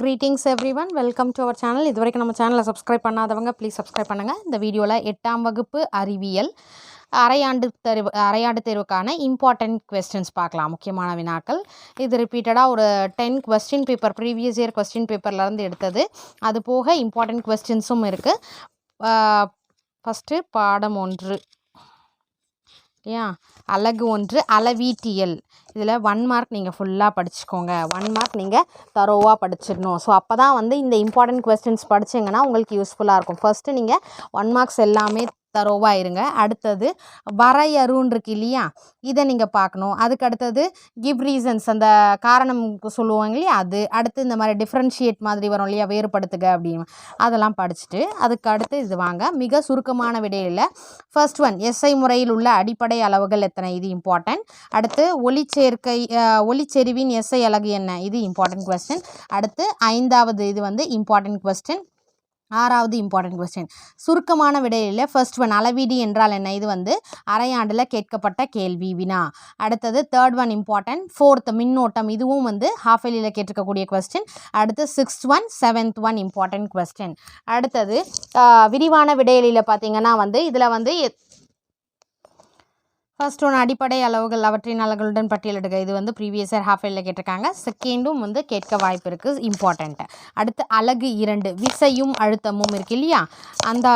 Greetings everyone welcome to our channel இது வரைக்கும் நம்ம சேனலை சப்ஸ்கிரைப் பண்ணாதவங்க ப்ளீஸ் சப்ஸ்கிரைப் பண்ணுங்கள் இந்த வீடியோவில் எட்டாம் வகுப்பு அறிவியல் அரையாண்டு தேர்வு அரையாண்டு தேர்வுக்கான இம்பார்ட்டன்ட் கொஸ்டின்ஸ் பார்க்கலாம். முக்கியமான வினாக்கள். இது ரிப்பீட்டடாக ஒரு ten question paper previous year question பேப்பர்லேருந்து எடுத்தது. அது போக இம்பார்ட்டன்ட் கொஸ்டின்ஸும் இருக்குது ஃபஸ்ட்டு பாடம் ஒன்று. இல்லையா? அலகு ஒன்று அளவீட்டியல். இதில் ஒன் மார்க் நீங்கள் ஃபுல்லாக படிச்சுக்கோங்க. ஒன் மார்க் நீங்கள் தரோவாக படிச்சிடணும். ஸோ அப்போ தான் வந்து இந்த இம்பார்ட்டன்ட் கொஸ்டின்ஸ் படிச்சிங்கன்னா உங்களுக்கு யூஸ்ஃபுல்லாக இருக்கும். ஃபஸ்ட்டு நீங்கள் ஒன் மார்க்ஸ் எல்லாமே தரோவாக இருங்க அடுத்தது வரையறுன்னு இருக்கு இல்லையா இதை நீங்கள் பார்க்கணும் அதுக்கு அடுத்தது கிவ் ரீசன்ஸ் அந்த காரணம் சொல்லுவாங்க இல்லையா? அது. அடுத்து இந்த மாதிரி டிஃப்ரென்ஷியேட் மாதிரி வரும் இல்லையா? வேறுபடுத்துக அப்படின்னு. அதெல்லாம் படிச்சுட்டு அதுக்கு அடுத்து இது வாங்க. மிக சுருக்கமான விடையில். ஃபர்ஸ்ட் ஒன் எஸ்ஐ முறையில் உள்ள அடிப்படை அளவுகள் எத்தனை? இது இம்பார்ட்டன்ட் அடுத்து ஒளிச்சேர்க்கை ஒளிச்செறிவின் எஸ்ஐ அலகு என்ன? இது இம்பார்ட்டன்ட் கொஸ்டின் அடுத்து ஐந்தாவது இது வந்து இம்பார்ட்டன்ட் கொஸ்டின் ஆறாவது இம்பார்ட்டன்ட் கொஸ்டின் சுருக்கமான விடையில் ஃபர்ஸ்ட் ஒன் அளவீடு என்றால் என்ன? இது வந்து அரையாண்டில் கேட்கப்பட்ட கேள்வி வினா. அடுத்தது தேர்ட் ஒன் இம்பார்ட்டன்ட் ஃபோர்த் மின்னோட்டம் இதுவும் வந்து ஹாஃப் எலியில் கேட்டிருக்கக்கூடிய கொஸ்டின் அடுத்து sixth one seventh one important question அடுத்தது விரிவான விடையலியில் பார்த்தீங்கன்னா வந்து இதில் வந்து எத்- ஃபர்ஸ்ட் ஒன்று அடிப்படை அளவுகள் அவற்றின் அளவுகளுடன் பட்டியலிடுக. இது வந்து ப்ரீவியஸ் இயர் ஹாஃப் இயரில் கேட்டிருக்காங்க. செகண்டும் வந்து கேட்க வாய்ப்பு இருக்குது இம்பார்ட்டண்ட்டு அடுத்து அழகு இரண்டு விசையும் அழுத்தமும் இருக்கு இல்லையா? அந்த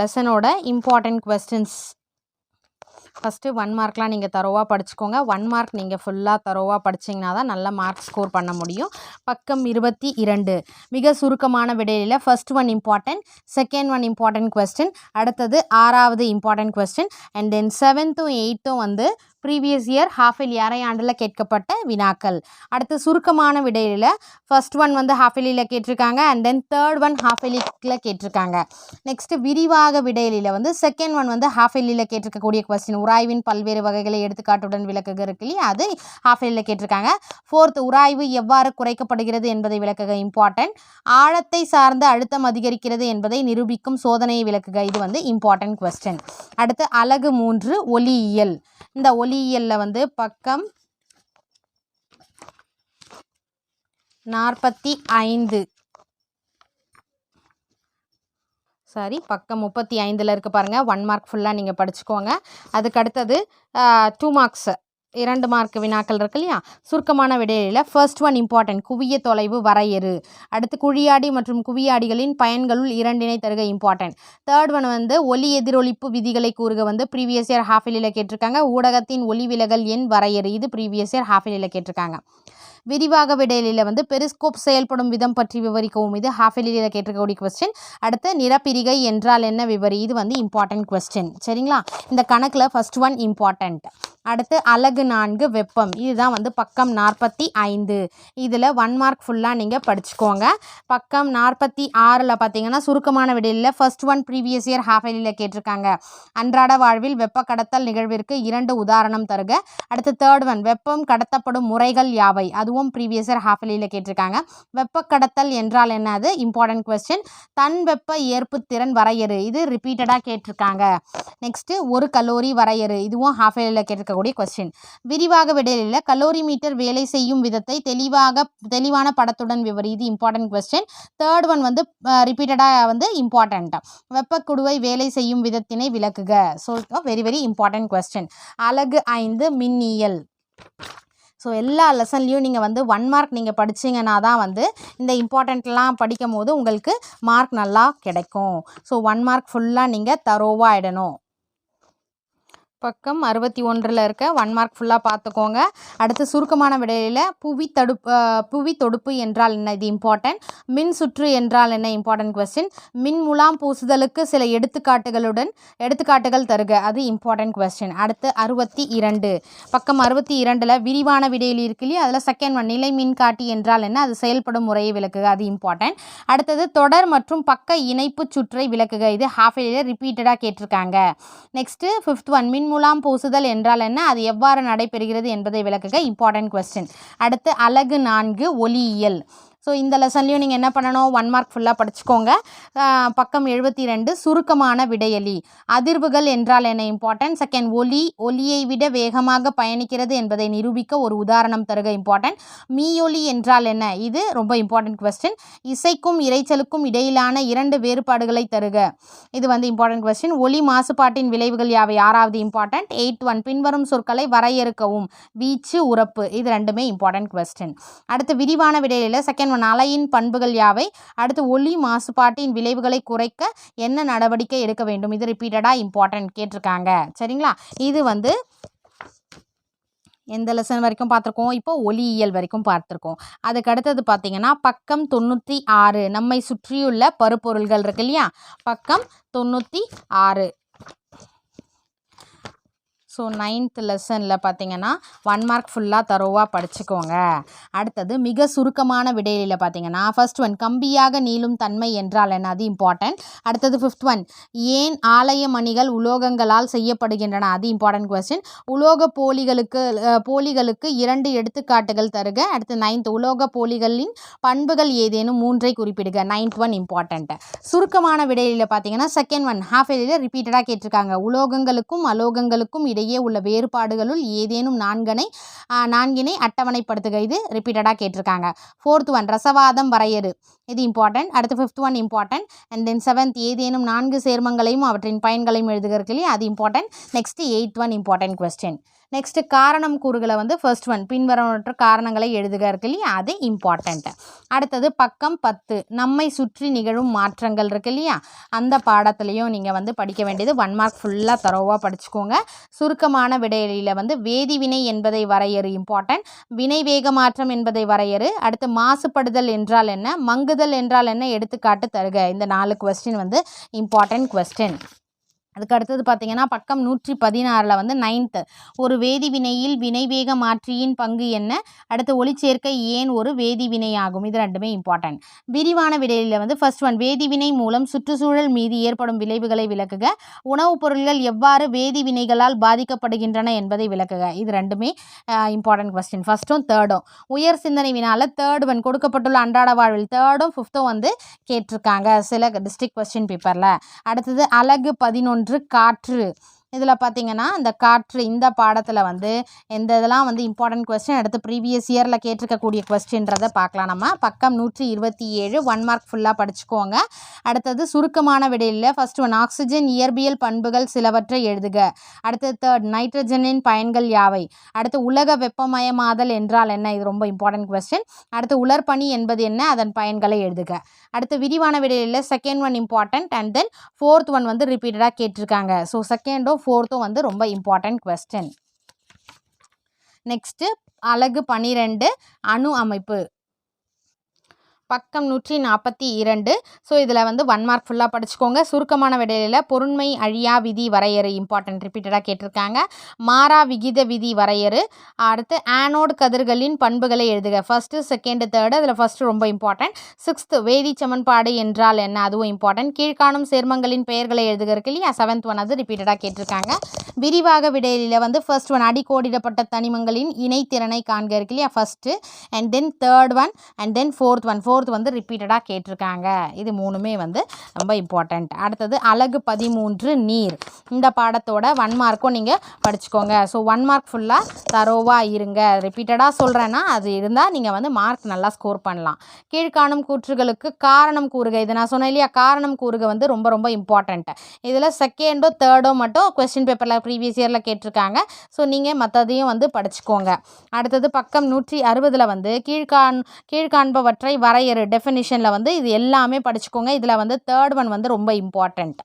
லெசனோட இம்பார்ட்டண்ட் கொஸ்டின்ஸ் ஃபஸ்ட்டு ஒன் மார்க்லாம் நீங்கள் தரோவாக படிச்சுக்கோங்க. ஒன் மார்க் நீங்கள் ஃபுல்லாக தரோவாக படிச்சிங்கன்னா தான் நல்ல மார்க் ஸ்கோர் பண்ண முடியும். பக்கம் இருபத்தி இரண்டு. மிக சுருக்கமான விடையில் first one important second one important question அடுத்தது ஆறாவது இம்பார்ட்டன்ட் கொஸ்டின் அண்ட் தென் செவன்த்தும் எயித்தும் வந்து ப்ரீவியஸ் இயர் ஹாஃப் இயர்லி அரையாண்டில் கேட்கப்பட்ட வினாக்கள். அடுத்து சுருக்கமான விடையில் ஃபர்ஸ்ட் ஒன் வந்து ஹாஃப் இயர்லியில் கேட்டிருக்காங்க and then third one half இயர்லியில் கேட்டிருக்காங்க. நெக்ஸ்ட்டு விரிவாக விடையிலில் வந்து செகண்ட் ஒன் வந்து ஹாஃப் இயர்லியில் கேட்டிருக்கக்கூடிய கொஸ்டின் உராய்வின் பல்வேறு வகைகளை எடுத்துக்காட்டுடன் விளக்குக இருக்கு இல்லையா அது ஹாஃப் இயர்லியில் கேட்டிருக்காங்க. ஃபோர்த் உராய்வு எவ்வாறு குறைக்கப்படுகிறது என்பதை விளக்குக இம்பார்ட்டன்ட் ஆழத்தை சார்ந்த அழுத்தம் அதிகரிக்கிறது என்பதை நிரூபிக்கும் சோதனையை விளக்குக இது வந்து இம்பார்ட்டன்ட் கொஸ்டின் அடுத்து அலகு மூன்று ஒலியியல் இந்த ஒலி ஒலியியலில் வந்து பக்கம் நாற்பத்தி ஐந்து. சாரி பக்கம் முப்பத்தி ஐந்தில் இருக்குது பாருங்கள் ஒன் மார்க் ஃபுல்லாக நீங்கள் படிச்சுக்கோங்க. அதுக்கு அடுத்தது டூ மார்க்ஸு இரண்டு மார்க் வினாக்கள் இருக்கு இல்லையா? சுருக்கமான விடையில ஃபர்ஸ்ட் ஒன் இம்பார்ட்டன்ட் குவிய தொலைவு வரையறு. அடுத்து குழியாடி மற்றும் குவியாடிகளின் பயன்களுள் இரண்டினை தருக இம்பார்ட்டன்ட் தேர்ட் ஒன் வந்து ஒலி எதிரொலிப்பு விதிகளை கூறுக வந்து ப்ரீவியஸ் இயர் ஹாஃப் கேட்டிருக்காங்க. ஊடகத்தின் ஒலி விலகல் எண் வரையறு. இது ப்ரீவியஸ் இயர் ஹாஃப் கேட்டிருக்காங்க. விரிவாக விடையில வந்து பெரிஸ்கோப் செயல்படும் விதம் பற்றி விவரிக்கவும். இது ஹாஃப் கேட்டிருக்கக்கூடிய கொஸ்டின் அடுத்து நிறப்பிரிகை என்றால் என்ன விவரி? இது வந்து இம்பார்ட்டன்ட் கொஸ்டின் சரிங்களா? இந்த கணக்கில் ஃபர்ஸ்ட் ஒன் இம்பார்ட்டன்ட் அடுத்து அலகு நான்கு வெப்பம். இதுதான் வந்து பக்கம் நாற்பத்தி ஐந்து. இதில் ஒன் மார்க் ஃபுல்லாக நீங்கள் படிச்சுக்கோங்க. பக்கம் நாற்பத்தி ஆறில் பார்த்தீங்கன்னா சுருக்கமான விடையில் first one previous year half கேட்டிருக்காங்க. அன்றாட வாழ்வில் வெப்ப கடத்தல் நிகழ்விற்கு இரண்டு உதாரணம் தருக. அடுத்து தேர்ட் ஒன் வெப்பம் கடத்தப்படும் முறைகள் யாவை? அதுவும் ப்ரீவியஸ் இயர் ஹாஃப் இயர்லியில் கேட்டிருக்காங்க. வெப்ப கடத்தல் என்றால் என்னது இம்பார்ட்டன்ட் கொஸ்டின் தன் வெப்ப ஏற்பு திறன் வரையறு. இது ரிப்பீட்டடாக கேட்டிருக்காங்க. நெக்ஸ்ட்டு ஒரு கலோரி வரையறு. இதுவும் ஹாஃப் இயர்லியில் கேட்டிருக்கக்கூடிய கொஸ்டின் விரிவாக விடையில கலோரி மீட்டர் வேலை செய்யும் விதத்தை தெளிவாக தெளிவான படத்துடன் விவரி இது இம்பார்ட்டன்ட் கொஸ்டின் தேர்ட் ஒன் வந்து ரிப்பீட்டடாக வந்து இம்பார்ட்டண்ட் வெப்பக்குடுவை வேலை செய்யும் விதத்தினை விளக்குக. So very very important question அழகு ஐந்து மின்னியல். ஸோ எல்லா லெசன்லேயும் நீங்கள் வந்து ஒன் மார்க் நீங்கள் படிச்சீங்கன்னா தான் வந்து இந்த இம்பார்ட்டண்ட்லாம் படிக்கும் போது உங்களுக்கு மார்க் நல்லா கிடைக்கும். ஸோ ஒன் மார்க் ஃபுல்லாக நீங்கள் தரோவாக ஆகிடணும் பக்கம் அறுபத்தி ஒன்றில் இருக்க ஒன் மார்க் ஃபுல்லாக பார்த்துக்கோங்க. அடுத்து சுருக்கமான விடையில் புவி தடுப்பு புவி தொடுப்பு என்றால் என்ன? இது இம்பார்ட்டன்ட் மின் சுற்று என்றால் என்ன? இம்பார்ட்டன்ட் கொஸ்டின் மின் முலாம் பூசுதலுக்கு சில எடுத்துக்காட்டுகளுடன் எடுத்துக்காட்டுகள் தருக. அது இம்பார்ட்டன்ட் கொஸ்டின் அடுத்து அறுபத்தி இரண்டு. பக்கம் அறுபத்தி இரண்டில் விரிவான விடையில் இருக்கு இல்லையா? அதில் செகண்ட் ஒன் நிலை மின்காட்டி என்றால் என்ன? அது செயல்படும் முறையை விளக்குக. அது இம்பார்ட்டன்ட் அடுத்தது தொடர் மற்றும் பக்க இணைப்பு சுற்றை விளக்குக. இது ஹாஃப் இயர்ல ரிப்பீட்டடாக கேட்டிருக்காங்க. நெக்ஸ்ட்டு ஃபிஃப்த் ஒன் மின் முலாம் பூசுதல் என்றால் என்ன? அது எவ்வாறு நடைபெறுகிறது என்பதை விளக்குக. இம்பார்ட்டன்ட் கொஸ்டின் அடுத்து அலகு நான்கு ஒலியியல் ஸோ இந்த லெசன்லையும் நீங்கள் என்ன பண்ணணும்? ஒன் மார்க் ஃபுல்லாக படிச்சுக்கோங்க. பக்கம் எழுபத்தி ரெண்டு சுருக்கமான விடையலி அதிர்வுகள் என்றால் என்ன? இம்பார்ட்டன்ட் செகண்ட் ஒலி. ஒலியை விட வேகமாக பயணிக்கிறது என்பதை நிரூபிக்க ஒரு உதாரணம் தருக இம்பார்ட்டன்ட் மீயொலி என்றால் என்ன? இது ரொம்ப இம்பார்ட்டன்ட் கொஸ்டின் இசைக்கும் இரைச்சலுக்கும் இடையிலான இரண்டு வேறுபாடுகளை தருக. இது வந்து இம்பார்ட்டன்ட் கொஸ்டின் ஒலி மாசுபாட்டின் விளைவுகள் யாவை? ஆறாவது இம்பார்ட்டன்ட் எயிட் ஒன் பின்வரும் சொற்களை வரையறுக்கவும். வீச்சு உறப்பு. இது ரெண்டுமே இம்பார்ட்டன்ட் கொஸ்டின் அடுத்து விரிவான விடையில செகண்ட் மலையின் அலையின் பண்புகள் யாவை? அடுத்து ஒலி மாசுபாட்டின் விளைவுகளை குறைக்க என்ன நடவடிக்கை எடுக்க வேண்டும்? இது ரிப்பீட்டடாக இம்பார்ட்டன்ட் கேட்டிருக்காங்க. சரிங்களா? இது வந்து எந்த லெசன் வரைக்கும் பார்த்துருக்கோம்? இப்போ ஒலியியல் வரைக்கும் பார்த்துருக்கோம். அதுக்கு அடுத்தது பார்த்தீங்கன்னா பக்கம் தொண்ணூற்றி ஆறு. நம்மை சுற்றியுள்ள பருப்பொருள்கள் இருக்கு இல்லையா? பக்கம் தொண்ணூற்றி ஆறு. ஸோ நைன்த் லெசனில் பார்த்தீங்கன்னா ஒன் மார்க் ஃபுல்லாக தரோவாக படிச்சுக்கோங்க. அடுத்தது மிக சுருக்கமான விடையில பார்த்தீங்கன்னா ஃபர்ஸ்ட் ஒன் கம்பியாக நீளும் தன்மை என்றால் என்ன? அது இம்பார்ட்டன்ட் அடுத்தது ஃபிஃப்த் ஒன் ஏன் ஆலய மணிகள் உலோகங்களால் செய்யப்படுகின்றன? அது இம்பார்ட்டன்ட் கொஸ்டின் உலோக போலிகளுக்கு போலிகளுக்கு இரண்டு எடுத்துக்காட்டுகள் தருக. அடுத்து நைன்த் உலோக போலிகளின் பண்புகள் ஏதேனும் மூன்றை குறிப்பிடுக. நைன்த் ஒன் இம்பார்ட்டன்ட் சுருக்கமான விடையில பார்த்தீங்கன்னா செகண்ட் ஒன் ஹாஃப் ஏரியில் ரிப்பீட்டடாக கேட்டிருக்காங்க. உலோகங்களுக்கும் அலோகங்களுக்கும் இடையே உள்ள வேறுபாடுகளுள் ஏதேனும் நான்கனை நான்கினை அட்டவணைப்படுத்துக. இது ரிப்பீட்டடாக கேட்டிருக்காங்க. ஃபோர்த் ஒன் ரசவாதம் வரையறு. இது இம்பார்ட்டன்ட் அடுத்து fifth one important and then seventh ஏதேனும் நான்கு சேர்மங்களையும் அவற்றின் பயன்களையும் எழுதுக இல்லையா? அது important next eighth one important question next காரணம் கூறுகளை வந்து ஃபர்ஸ்ட் ஒன் பின்வரவற்ற காரணங்களை எழுதுக இருக்கு இல்லையா? அது இம்பார்ட்டண்ட்டு அடுத்தது பக்கம் பத்து நம்மை சுற்றி நிகழும் மாற்றங்கள் இருக்கு இல்லையா? அந்த பாடத்துலையும் நீங்கள் வந்து படிக்க வேண்டியது ஒன் மார்க் ஃபுல்லாக தரோவாக படிச்சுக்கோங்க. சுருக்கமான விடையில வந்து வேதிவினை என்பதை வரையறு இம்பார்ட்டன்ட் வினை வேக மாற்றம் என்பதை வரையறு. அடுத்து மாசுபடுதல் என்றால் என்ன? மங்குதல் என்றால் என்ன? எடுத்துக்காட்டு தருக. இந்த நாலு கொஸ்டின் வந்து இம்பார்ட்டன்ட் கொஸ்டின் அதுக்கு அடுத்தது பார்த்தீங்கன்னா பக்கம் நூற்றி பதினாறில் வந்து நைன்த்து ஒரு வேதிவினையில் வினைவேக மாற்றியின் பங்கு என்ன? அடுத்து ஒளிச்சேர்க்கை ஏன் ஒரு வேதிவினையாகும் இது ரெண்டுமே இம்பார்ட்டன்ட் விரிவான விடையில் வந்து ஃபர்ஸ்ட் ஒன் வேதிவினை மூலம் சுற்றுச்சூழல் மீது ஏற்படும் விளைவுகளை விளக்குக. உணவுப் பொருள்கள் எவ்வாறு வேதிவினைகளால் பாதிக்கப்படுகின்றன என்பதை விளக்குக. இது ரெண்டுமே இம்பார்ட்டன்ட் கொஸ்டின் ஃபஸ்ட்டும் தேர்டும் உயர் சிந்தனை வினால தேர்ட் ஒன் கொடுக்கப்பட்டுள்ள அன்றாட வாழ்வில் தேர்டும் ஃபிஃப்த்தும் வந்து கேட்டிருக்காங்க. சில டிஸ்ட்ரிக்ட் கொஸ்டின் பேப்பரில் அடுத்தது அலகு பதினொன்று. என்று காற்று இதில் பார்த்தீங்கன்னா இந்த காற்று இந்த பாடத்தில் வந்து எந்த இதெல்லாம் வந்து இம்பார்ட்டன்ட் கொஸ்டின் அடுத்து ப்ரீவியஸ் இயரில் கேட்டிருக்கக்கூடிய கொஸ்டின்றதை பார்க்கலாம் நம்ம பக்கம் நூற்றி இருபத்தி ஏழு ஒன் மார்க் ஃபுல்லாக படிச்சுக்கோங்க. அடுத்தது சுருக்கமான விடையில் ஃபஸ்ட் ஒன் ஆக்சிஜன் இயற்பியல் பண்புகள் சிலவற்றை எழுதுக. அடுத்தது தேர்ட் நைட்ரஜனின் பயன்கள் யாவை? அடுத்து உலக வெப்பமயமாதல் என்றால் என்ன? இது ரொம்ப இம்பார்ட்டன்ட் கொஸ்டின் அடுத்து உலர்பனி என்பது என்ன? அதன் பயன்களை எழுதுக. அடுத்து விரிவான விடையில் second one important and then fourth one வந்து ரிப்பீட்டடாக கேட்டிருக்காங்க. ஸோ செகண்டும் ஃபோர்த்தும் வந்து ரொம்ப இம்பார்ட்டன்ட் கொஸ்டின். நெக்ஸ்ட்டு அலகு பன்னிரெண்டு அணு அமைப்பு. பக்கம் நூற்றி நாற்பத்தி இரண்டு. ஸோ இதில் வந்து ஒன் மார்க் ஃபுல்லாக படிச்சுக்கோங்க. சுருக்கமான விடையில பொருண்மை அழியா விதி வரையறு இம்பார்ட்டன்ட் ரிப்பீட்டடாக கேட்டிருக்காங்க. மாறா விகித விதி வரையறு. அடுத்து ஆனோட் கதிர்களின் பண்புகளை எழுதுக. ஃபஸ்ட்டு செகண்டு தேர்டு அதில் ஃபஸ்ட்டு ரொம்ப இம்பார்ட்டன்ட் சிக்ஸ்த்து வேதி சமன்பாடு என்றால் என்ன? அதுவும் இம்பார்ட்டன்ட் கீழ்காணும் சேர்மங்களின் பெயர்களை எழுதுக இருக்கு இல்லையா? செவன்த் ஒன் அது ரிப்பீட்டடாக கேட்டிருக்காங்க. விரிவாக விடையில வந்து ஃபர்ஸ்ட் ஒன் அடிக்கோடிடப்பட்ட தனிமங்களின் இணைத்திறனை காண்க இருக்கு இல்லையா? First and then third one and then fourth one four fourth வந்து ரிப்பீட்டடாக கேட்டிருக்காங்க. இது மூணுமே வந்து ரொம்ப இம்பார்ட்டண்ட் அடுத்தது அலகு பதிமூன்று நீர். இந்த பாடத்தோட ஒன் மார்க்கும் நீங்கள் படிச்சுக்கோங்க. ஸோ ஒன் மார்க் ஃபுல்லாக தரோவாக இருங்க. ரிப்பீட்டடாக சொல்கிறேன்னா அது இருந்தால் நீங்கள் வந்து மார்க் நல்லா ஸ்கோர் பண்ணலாம். கீழ்காணும் கூற்றுகளுக்கு காரணம் கூறுக. இது நான் சொன்னேன் இல்லையா? காரணம் கூறுக வந்து ரொம்ப ரொம்ப இம்பார்ட்டண்ட் இதில் செகண்டோ தேர்டோ மட்டும் கொஸ்டின் பேப்பரில் ப்ரீவியஸ் இயரில் கேட்டிருக்காங்க. ஸோ நீங்கள் மற்றதையும் வந்து படிச்சுக்கோங்க. அடுத்தது பக்கம் நூற்றி அறுபதில் வந்து கீழ்காண் கீழ்காண்பவற்றை வரையறு டெஃபினிஷனில் வந்து இது எல்லாமே படிச்சுக்கோங்க. இதில் வந்து தேர்ட் ஒன் வந்து ரொம்ப இம்பார்ட்டண்ட்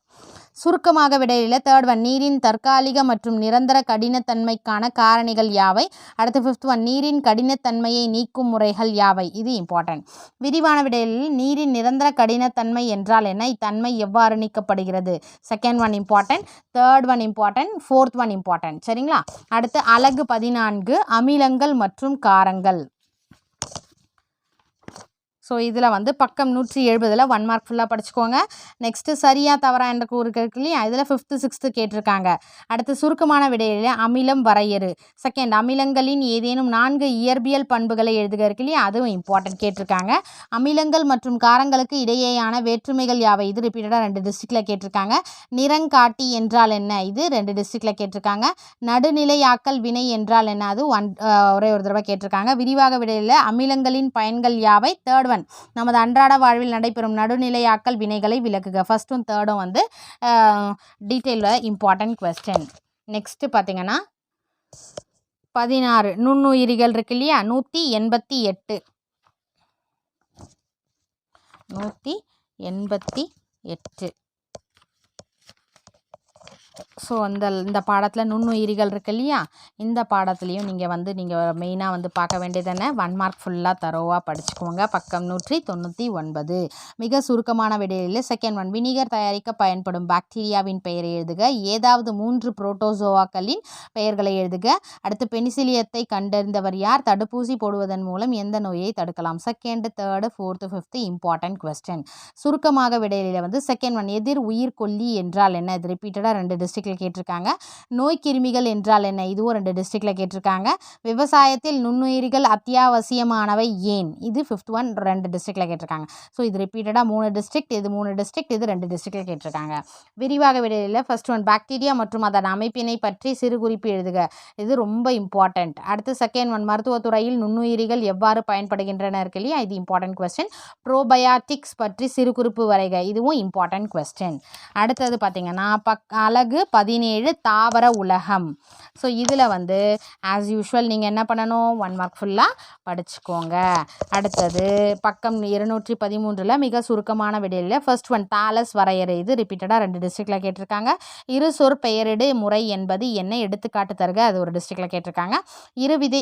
சுருக்கமாக விடையில் தேர்ட் ஒன் நீரின் தற்காலிக மற்றும் நிரந்தர கடினத்தன்மைக்கான காரணிகள் யாவை? அடுத்து ஃபிஃப்த் ஒன் நீரின் கடினத்தன்மையை நீக்கும் முறைகள் யாவை? இது இம்பார்ட்டன்ட் விரிவான விடையில் நீரின் நிரந்தர கடினத்தன்மை என்றால் என்ன? இத்தன்மை எவ்வாறு நீக்கப்படுகிறது? Second one important third one important fourth one important சரிங்களா? அடுத்து அலகு பதினான்கு அமிலங்கள் மற்றும் காரங்கள். ஸோ இதில் வந்து பக்கம் நூற்றி எழுபதில் ஒன் மார்க் ஃபுல்லாக படிச்சுக்கோங்க. நெக்ஸ்ட்டு சரியா தவறா என்ற கூறு இருக்கு இல்லையா இதில் ஃபிஃப்த்து சிக்ஸ்த்து கேட்டிருக்காங்க. அடுத்து சுருக்கமான விடையில் அமிலம் வரையறு. செகண்ட் அமிலங்களின் ஏதேனும் நான்கு இயற்பியல் பண்புகளை எழுதுக இருக்கு இல்லையா அதுவும் இம்பார்ட்டன்ட் கேட்டிருக்காங்க. அமிலங்கள் மற்றும் காரங்களுக்கு இடையேயான வேற்றுமைகள் யாவை? இது ரிப்பீட்டடாக ரெண்டு டிஸ்ட்ரிக்டில் கேட்டிருக்காங்க. நிறங்காட்டி என்றால் என்ன? இது ரெண்டு டிஸ்ட்ரிக்டில் கேட்டிருக்காங்க. நடுநிலையாக்கல் வினை என்றால் என்ன? அது ஒன் ஒரே ஒரு தடவை கேட்டிருக்காங்க. விரிவாக விடையில் அமிலங்களின் பயன்கள் யாவை? தேர்ட் ஒன் நமது அன்றாட வாழ்வில் நடைபெறும் நடுநிலையாக்கல் வினைகளை விளக்குக. ஃபர்ஸ்ட்டும் தேர்டும் வந்து டீட்டெயிலில் இம்பார்ட்டன்ட் கொஸ்டின் நெக்ஸ்ட்டு பார்த்தீங்கன்னா பதினாறு. நுண்ணுயிரிகள் இருக்கு இல்லையா? நூற்றி எண்பத்தி எட்டு. நூற்றி எண்பத்தி எட்டு. ஸோ அந்த இந்த பாடத்தில் நுண்ணுயிரிகள் இருக்கு இல்லையா? இந்த பாடத்துலேயும் நீங்கள் வந்து நீங்கள் மெயினாக வந்து பார்க்க வேண்டியது என்ன ஒன் மார்க் ஃபுல்லாக தரோவாக படிச்சுக்கோங்க. பக்கம் நூற்றி தொண்ணூற்றி ஒன்பது. மிக சுருக்கமான விடையில் செகண்ட் ஒன் வினிகர் தயாரிக்க பயன்படும் பாக்டீரியாவின் பெயரை எழுதுக. ஏதாவது மூன்று புரோட்டோசோவாக்களின் பெயர்களை எழுதுக. அடுத்து பெனிசிலியத்தை கண்டறிந்தவர் யார்? தடுப்பூசி போடுவதன் மூலம் எந்த நோயை தடுக்கலாம்? Second third fourth fifth important question சுருக்கமாக விடையில வந்து செகண்ட் ஒன் எதிர் உயிர்கொல்லி என்றால் என்ன? இது ரிப்பீட்டடாக ரெண்டு டிஸ்ட்ரிக்டில் கேட்டிருக்காங்க. நோய் கிருமிகள் என்றால் என்ன? இதுவும் ரெண்டு டிஸ்ட்ரிக்டில் கேட்டிருக்காங்க. விவசாயத்தில் நுண்ணுயிரிகள் அத்தியாவசியமானவை ஏன்? இது ஃபிஃப்த் ஒன் ரெண்டு டிஸ்ட்ரிக்டில் கேட்டிருக்காங்க. ஸோ இது ரிப்பீட்டடாக மூணு டிஸ்ட்ரிக்ட் இது மூணு டிஸ்ட்ரிக்ட் இது ரெண்டு டிஸ்ட்ரிக்டில் கேட்டிருக்காங்க. விரிவாக விடையில் ஃபர்ஸ்ட் ஒன் பாக்டீரியா மற்றும் அதன் அமைப்பினை பற்றி சிறு குறிப்பு எழுதுக. இது ரொம்ப இம்பார்ட்டண்ட் அடுத்து செகண்ட் ஒன் மருத்துவத்துறையில் நுண்ணுயிரிகள் எவ்வாறு பயன்படுகின்றன இருக்கு இல்லையா? இது இம்பார்ட்டன்ட் கொஸ்டின் ப்ரோபயாட்டிக்ஸ் பற்றி சிறு குறிப்பு வரைக. இதுவும் இம்பார்ட்டன்ட் கொஸ்டின் அடுத்தது பார்த்தீங்கன்னா பக் அழகு பதினேழு தாவர உலகம். ஸோ இதில் வந்து ஆஸ் யூஷுவல் நீங்கள் என்ன பண்ணணும்? ஒன் மார்க் ஃபுல்லாக படிச்சுக்கோங்க. அடுத்தது பக்கம் இருநூற்றி பதிமூன்றில் மிக சுருக்கமான விடையில் ஃபர்ஸ்ட் ஒன் தாலஸ் வரையறை. இது ரிப்பீட்டடாக ரெண்டு டிஸ்ட்ரிக்டில் கேட்டிருக்காங்க. இரு சொற் பெயரிடு முறை என்பது என்ன எடுத்துக்காட்டு தருக. அது ஒரு டிஸ்ட்ரிக்டில் கேட்டிருக்காங்க. இரு விதை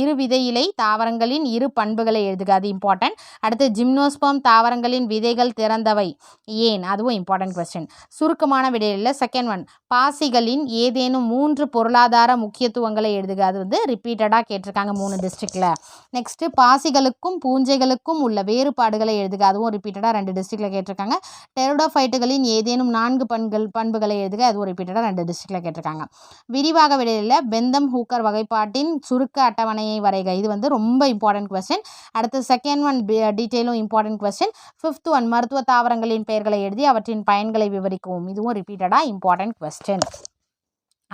இரு விதையிலை தாவரங்களின் இரு பண்புகளை எழுதுக. அது இம்பார்ட்டன்ட் அடுத்து ஜிம்னோஸ்பம் தாவரங்களின் விதைகள் திறந்தவை. ஏன்? அதுவும் இம்பார்ட்டன்ட் கொஸ்டின் சுருக்கமான விடையில் செகண்ட் ஒன் பாசிகளின் ஏதேனும் மூன்று பொருளாதார முக்கியத்துவங்களை எழுதுக. அது வந்து ரிப்பீட்டடாக கேட்டிருக்காங்க மூணு டிஸ்ட்ரிக்டில் நெக்ஸ்ட்டு பாசிகளுக்கும் பூஞ்சைகளுக்கும் உள்ள வேறுபாடுகளை எழுதுக. அதுவும் ரிப்பீட்டடாக ரெண்டு டிஸ்ட்ரிக்டில் கேட்டிருக்காங்க. டெரோடோஃபைட்டுகளின் ஏதேனும் நான்கு பண்கள் பண்புகளை எழுதுக. அதுவும் ரிப்பீட்டடாக ரெண்டு டிஸ்ட்ரிக்டில் கேட்டிருக்காங்க. விரிவாக விடையில் பெந்தம் ஹூக்கர் வகைப்பாட்டின் சுருக்க அட்டவணையை வரைக. இது வந்து ரொம்ப இம்பார்ட்டன்ட் கொஸ்டின் அடுத்து செகண்ட் ஒன் டீட்டெயிலும் இம்பார்ட்டன்ட் கொஸ்டின் ஃபிஃப்த் ஒன் மருத்துவ தாவரங்களின் பெயர்களை எழுதி அவற்றின் பயன்களை விவரிக்கவும். இதுவும் ரிப்பீட்டடாக இம்பார்ட்டன்ட் கொஸ்டின்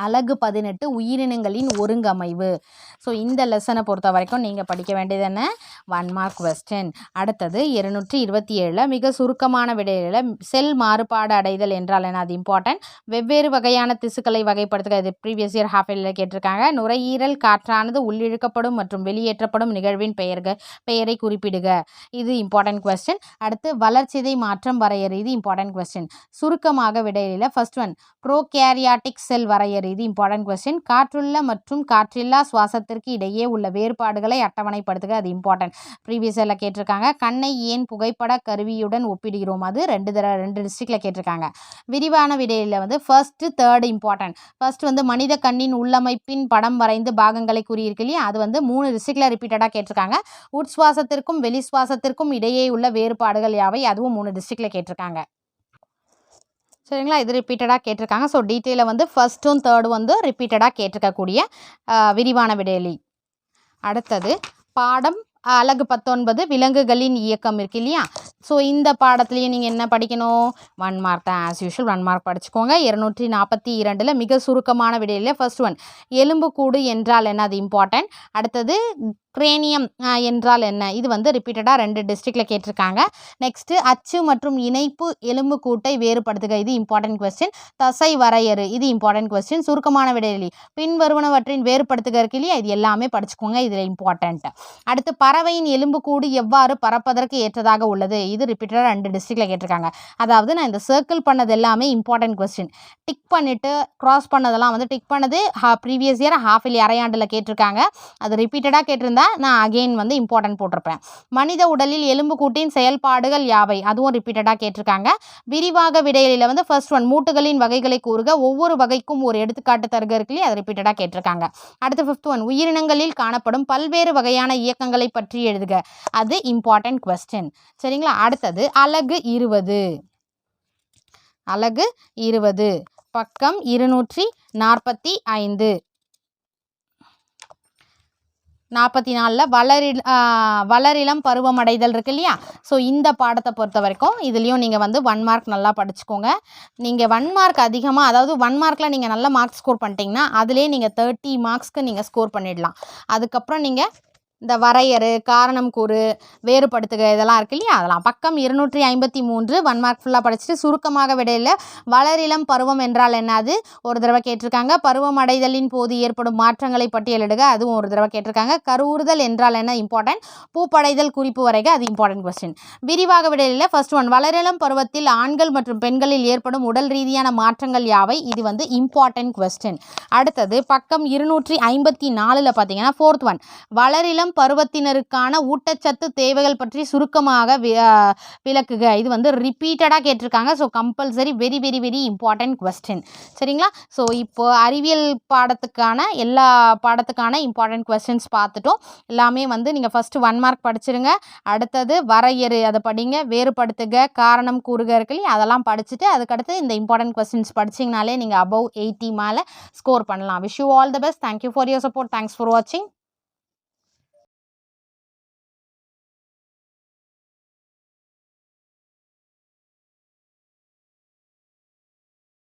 அலகு பதினெட்டு உயிரினங்களின் ஒருங்கமைவு. ஸோ இந்த லெசனை பொறுத்த வரைக்கும் நீங்கள் படிக்க வேண்டியது என்ன? ஒன் மார்க் கொஸ்டின் அடுத்தது இருநூற்றி இருபத்தி ஏழில் மிக சுருக்கமான விடையில் செல் மாறுபாடு அடைதல் என்றால் என்ன? அது இம்பார்ட்டன்ட் வெவ்வேறு வகையான திசுக்களை வகைப்படுத்துக. இது ப்ரீவியஸ் இயர் ஹாஃப் இயரில் கேட்டிருக்காங்க. நுரையீரல் காற்றானது உள்ளிழுக்கப்படும் மற்றும் வெளியேற்றப்படும் நிகழ்வின் பெயர்கள் பெயரை குறிப்பிடுக. இது இம்பார்ட்டன்ட் கொஸ்டின் அடுத்து வளர்ச்சிதை மாற்றம் வரையறு. இது இம்பார்ட்டன்ட் கொஸ்டின் சுருக்கமாக விடையில ஃபர்ஸ்ட் ஒன் ப்ரோகேரியாட்டிக் செல் வரையறு. இது இம்பார்ட்டன்ட் கொஸ்டின் காற்றுள்ள மற்றும் காற்றில்லா சுவாசத்திற்கு இடையே உள்ள வேறுபாடுகளை அட்டவணைப்படுத்துக அது இம்பார்ட்டன்ட் ப்ரீவியஸ் இயரில் கேட்டிருக்காங்க கண்ணை ஏன் புகைப்பட கருவியுடன் ஒப்பிடுகிறோம்? அது ரெண்டு தர ரெண்டு டிஸ்ட்ரிக்டில் கேட்டிருக்காங்க. விரிவான விடையில் வந்து ஃபர்ஸ்ட்டு தேர்ட் இம்பார்ட்டன்ட் ஃபர்ஸ்ட் வந்து மனித கண்ணின் உள்ளமைப்பின் படம் வரைந்து பாகங்களை கூறியிருக்கு இல்லையா? அது வந்து மூணு டிஸ்ட்ரிக்டில் ரிப்பீட்டடாக கேட்டிருக்காங்க. உட்சுவாசத்திற்கும் வெளி சுவாசத்திற்கும் இடையே உள்ள வேறுபாடுகள் யாவை? அதுவும் மூணு டிஸ்ட்ரிக்டில் கேட்டிருக்காங்க. சரிங்களா? இது ரிப்பீட்டடாக கேட்டிருக்காங்க. ஸோ டீட்டெயிலை வந்து ஃபர்ஸ்ட்டும் தேர்டும் வந்து ரிப்பீட்டடாக கேட்டிருக்கக்கூடிய விரிவான விடையலி. அடுத்தது பாடம் அழகு பத்தொன்பது விலங்குகளின் இயக்கம் இருக்கு இல்லையா? ஸோ இந்த பாடத்துலேயும் நீங்கள் என்ன படிக்கணும்? ஒன் மார்க் தான் ஆஸ் யூஷுவல் ஒன் மார்க் படிச்சுக்கோங்க. இரநூற்றி நாற்பத்தி இரண்டில் மிக சுருக்கமான விடையில் ஃபர்ஸ்ட் ஒன் எலும்புக்கூடு என்றால் என்ன? அது இம்பார்ட்டன்ட் அடுத்தது கிரேனியம் என்றால் என்ன? இது வந்து ரிப்பீட்டடாக ரெண்டு டிஸ்ட்ரிக்டில் கேட்டிருக்காங்க. நெக்ஸ்ட்டு அச்சு மற்றும் இணைப்பு எலும்பு கூட்டை வேறுபடுத்துக. இது இம்பார்ட்டன்ட் கொஸ்டின் தசை வரையறு. இது இம்பார்ட்டன்ட் கொஸ்டின் சுருக்கமான விடையலி. பின்வருவனவற்றின் வேறுபடுத்துக இருக்கு இல்லையா? இது எல்லாமே படிச்சுக்கோங்க. இதில் இம்பார்ட்டன்ட் அடுத்து பறவையின் எலும்புக்கூடு எவ்வாறு பறப்பதற்கு ஏற்றதாக உள்ளது? இது ரிப்பீட்டடாக ரெண்டு டிஸ்ட்ரிக்டில் கேட்டிருக்காங்க. அதாவது நான் இந்த சர்க்கிள் பண்ணது எல்லாமே இம்பார்ட்டன்ட் கொஸ்டின் டிக் பண்ணிவிட்டு க்ராஸ் பண்ணதெல்லாம் வந்து டிக் பண்ணது ப்ரீவியஸ் இயர் ஹாஃப் இயர் அரையாண்டில் கேட்டிருக்காங்க. அது ரிப்பீட்டடாக கேட்டிருந்தா நான் அகெயின் வந்து இம்பார்ட்டன்ட் போட்டிருப்பேன். மனித உடலில் எலும்புக்கூட்டின் செயல்பாடுகள் யாவை? அதுவும் ரிப்பீட்டடாக கேட்டிருக்காங்க. விரிவாக விடையில வந்து ஃபர்ஸ்ட் ஒன் மூட்டுகளின் வகைகளை கூறுக. ஒவ்வொரு வகைக்கும் ஒரு எடுத்துக்காட்டு தருக இருக்கு அதை அது ரிப்பீட்டடாக கேட்டிருக்காங்க. அடுத்து ஃபிஃப்த் ஒன் உயிரினங்களில் காணப்படும் பல்வேறு வகையான இயக்கங்களை பற்றி எழுதுக. அது இம்பார்ட்டன்ட் கொஸ்டின் சரிங்களா? அடுத்தது அலகு இருபது. அலகு இருபது. பக்கம் இருநூற்றி நாற்பத்தி ஐந்து. நாற்பத்தி நாலில் வளரி வளரிளம் பருவமடைதல் இருக்கு இல்லையா? ஸோ இந்த பாடத்தை பொறுத்த வரைக்கும் இதுலேயும் நீங்கள் வந்து ஒன் மார்க் நல்லா படிச்சுக்கோங்க. நீங்கள் ஒன் மார்க் அதிகமாக அதாவது ஒன் மார்க்கில் நீங்கள் நல்ல மார்க் ஸ்கோர் பண்ணிட்டீங்கன்னா அதுலேயே நீங்கள் தேர்ட்டி மார்க்ஸ்க்கு நீங்கள் ஸ்கோர் பண்ணிடலாம். அதுக்கப்புறம் நீங்கள் இந்த வரையறு காரணம் கூறு வேறுபடுத்துக இதெல்லாம் இருக்கு இல்லையா? அதெல்லாம். பக்கம் இருநூற்றி ஐம்பத்தி மூன்று ஒன் மார்க் ஃபுல்லாக படிச்சுட்டு சுருக்கமாக விடையில் வளரிளம் பருவம் என்றால் என்னது ஒரு தடவை கேட்டிருக்காங்க. பருவம் அடைதலின் போது ஏற்படும் மாற்றங்களை பட்டியலிடுக அதுவும் ஒரு தடவை கேட்டிருக்காங்க. கருவுறுதல் என்றால் என்ன? இம்பார்ட்டன்ட் பூப்படைதல் குறிப்பு வரைக. அது இம்பார்ட்டன்ட் கொஸ்டின் விரிவாக விடையில் ஃபர்ஸ்ட் ஒன் வளரிளம் பருவத்தில் ஆண்கள் மற்றும் பெண்களில் ஏற்படும் உடல் ரீதியான மாற்றங்கள் யாவை? இது வந்து இம்பார்ட்டன்ட் கொஸ்டின் அடுத்தது பக்கம் இருநூற்றி ஐம்பத்தி நாலில் பார்த்தீங்கன்னா ஃபோர்த் ஒன் வளரிளம் பருவத்தினருக்கான ஊட்டச்சத்து தேவைகள் பற்றி சுருக்கமாக வி- விளக்குக. இது வந்து ரிப்பீட்டடாக கேட்டிருக்காங்க. So compulsory very very very important question சரிங்களா? ஸோ இப்போ அறிவியல் பாடத்துக்கான எல்லா பாடத்துக்கான இம்பார்ட்டன்ட் கொஸ்டின்ஸ் பார்த்துட்டோம். எல்லாமே வந்து நீங்கள் ஃபஸ்ட்டு ஒன் மார்க் படிச்சிருங்க. அடுத்தது வரையறு அதை படிங்க. வேறுபடுத்துக. காரணம் கூறுக இருக்கு அதெல்லாம் படிச்சுட்டு அதுக்கடுத்து இந்த இம்பார்ட்டன்ட் கொஸ்டின்ஸ் படிச்சிங்கனாலே நீங்கள் அபவ் எயிட்டி மேலே ஸ்கோர் பண்ணலாம். Wish you all the best thank you for your support thanks for வாட்சிங்